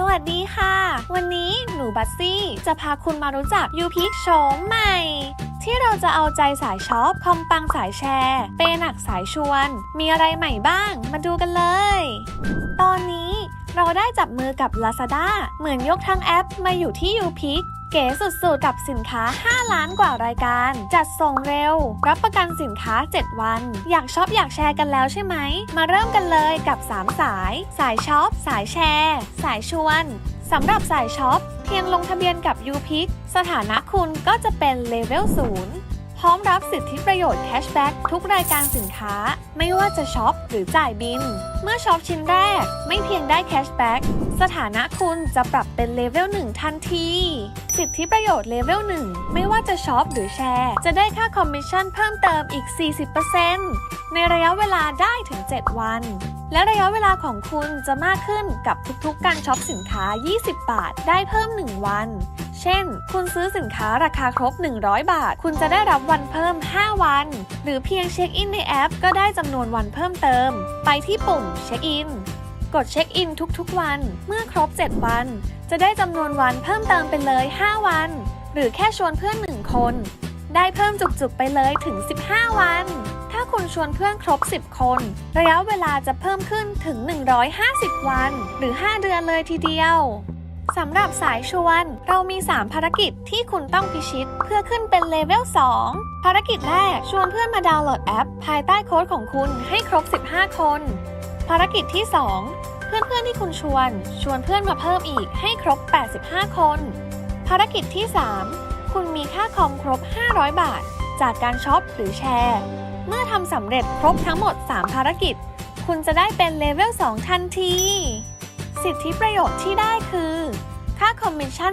สวัสดีค่ะ วันนี้หนูบัสซี่ จะพาคุณมารู้จักยูพิกโฉมใหม่ ที่เราจะเอาใจสายช็อป คอมปังสายแชร์ เปหนักสายชวน มีอะไรใหม่บ้าง มาดูกันเลย ตอนนี้เราได้จับมือกับ Lazada เหมือนยกทั้งแอปมาอยู่ที่ยูพิก เก๋สุดๆ กับสินค้า 5 ล้านกว่ารายการ จัดส่งเร็ว รับประกันสินค้า 7 วัน อยากช็อปอยากแชร์กันแล้วใช่ไหม มาเริ่มกันเลยกับ 3 สาย สายช็อป สายแชร์ สายชวนสำหรับสายช็อป เพียงลงทะเบียนกับ u p i k สถานะคุณก็จะเป็นเลเวล0พร้อมรับสิทธิประโยชน์แคชแบ็กทุกรายการสินค้า ไม่ว่าจะช็อปหรือจ่ายบิน เมื่อช็อปชิ้นแรก ไม่เพียงได้แคชแบ็ก สถานะคุณจะปรับเป็นเลเวล1ทันที สิทธิประโยชน์เลเวล1ไม่ว่าจะช็อปหรือแชร์ จะได้ค่าคอมมิชชั่นเพิ่มเติมอีก 40%ในระยะเวลาได้ถึง 7 วัน และระยะเวลาของคุณจะมากขึ้นกับทุกๆ การช็อปสินค้า 20 บาท ได้เพิ่ม 1 วัน เช่น คุณซื้อสินค้าราคาครบ 100 บาท คุณจะได้รับวันเพิ่ม 5 วัน หรือเพียงเช็คอินในแอป ก็ได้จำนวนวันเพิ่มเติม ไปที่ปุ่มเช็คอิน กดเช็คอินทุกๆวัน เมื่อครบ 7 วัน จะได้จำนวนวันเพิ่มเติมไปเลย 5 วัน หรือแค่ชวนเพื่อน 1 คน ได้เพิ่มจุกๆไปเลยถึง 15 วัน ถ้าคุณชวนเพื่อนครบ 10 คน ระยะเวลาจะเพิ่มขึ้นถึง 150 วัน หรือ 5 เดือนเลยทีเดียวสำหรับสายชวน เรามี 3 ภารกิจที่คุณต้องพิชิตเพื่อขึ้นเป็นเลเวล 2 ภารกิจแรกชวนเพื่อนมาดาวน์โหลดแอป ภายใต้โค้ดของคุณให้ครบ 15 คน ภารกิจที่ 2 เพื่อนๆที่คุณชวน ชวนเพื่อนมาเพิ่มอีกให้ครบ 85 คน ภารกิจที่ 3 คุณมีค่าคอมครบ 500 บาท จากการช็อปหรือแชร์ เมื่อทำสำเร็จครบทั้งหมด 3 ภารกิจ คุณจะได้เป็นเลเวล 2 ทันที สิทธิประโยชน์ที่ได้คือ ค่าคอมมิชชั่น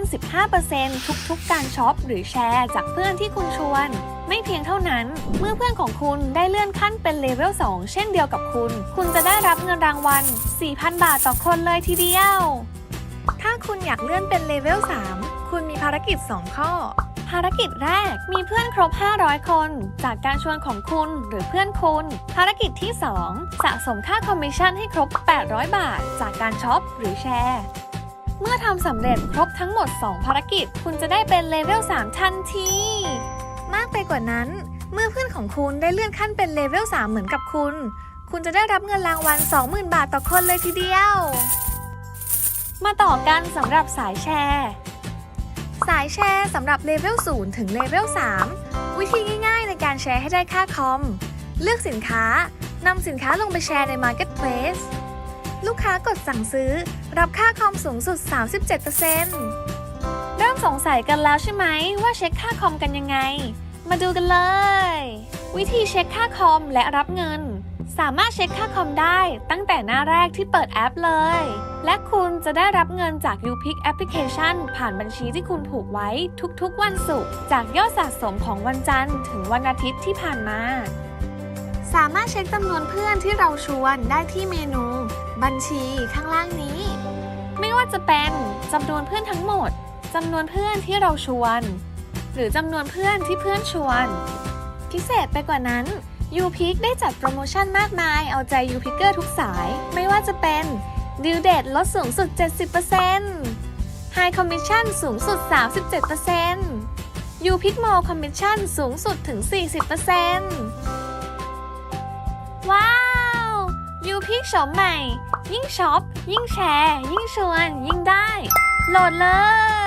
15%ทุกๆ การช็อปหรือแชร์จากเพื่อนที่คุณชวน ไม่เพียงเท่านั้น เมื่อเพื่อนของคุณได้เลื่อนขั้นเป็นเลเวล 2 เช่นเดียวกับคุณ คุณจะได้รับเงินรางวัล 4,000 บาทต่อคนเลยทีเดียว ถ้าคุณอยากเลื่อนเป็นเลเวล 3 คุณมีภารกิจ 2 ข้อภารกิจแรกมีเพื่อนครบ 500 คน จากการชวนของคุณหรือเพื่อนคุณ ภารกิจที่ 2 สะสมค่าคอมมิชชั่นให้ครบ 800 บาท จากการช็อปหรือแชร์ เมื่อทำสำเร็จครบทั้งหมด 2 ภารกิจ คุณจะได้เป็นเลเวล 3 ทันที มากไปกว่านั้น เมื่อเพื่อนของคุณได้เลื่อนขั้นเป็นเลเวล 3 เหมือนกับคุณ คุณจะได้รับเงินรางวัล 20,000 บาทต่อคนเลยทีเดียว มาต่อกันสำหรับสายแชร์ สายแชร์สำหรับเลเวล 0 ถึงเลเวล 3 วิธีง่าย ๆ ในการแชร์ให้ได้ค่าคอม เลือกสินค้านำสินค้าลงไปแชร์ใน Marketplace ลูกค้ากดสั่งซื้อ รับค่าคอมสูงสุด 37%เริ่มสงสัยกันแล้วใช่ไหมว่าเช็คค่าคอมกันยังไง มาดูกันเลย วิธีเช็คค่าคอมและรับเงิน สามารถเช็คค่าคอมได้ตั้งแต่หน้าแรกที่เปิดแอปเลย และคุณจะได้รับเงินจาก UPIC Application ผ่านบัญชีที่คุณผูกไว้ทุกๆ วันศุกร์จากยอดสะสมของวันจันทร์ถึงวันอาทิตย์ที่ผ่านมา สามารถเช็คจำนวนเพื่อนที่เราชวนได้ที่เมนู บัญชีข้างล่างนี้ ไม่ว่าจะเป็นจำนวนเพื่อนทั้งหมดจำนวนเพื่อนที่เราชวน หรือจำนวนเพื่อนที่เพื่อนชวน พิเศษไปกว่านั้น u p i c ได้จัดโปรโมชั่นมากมาย เอาใจ u p i c เกอร์ทุกสาย ไม่ว่าจะเป็นดิวเดตลดสูงสุด 70% High Commission สูงสุด 37% u p i c Mall Commission สูงสุดถึง 40%ว้าูพิกโฉมใหม่ ยิ่งช็อป ยิ่งแชร์ ยิ่งชวน ยิ่งได้ โหลดเลย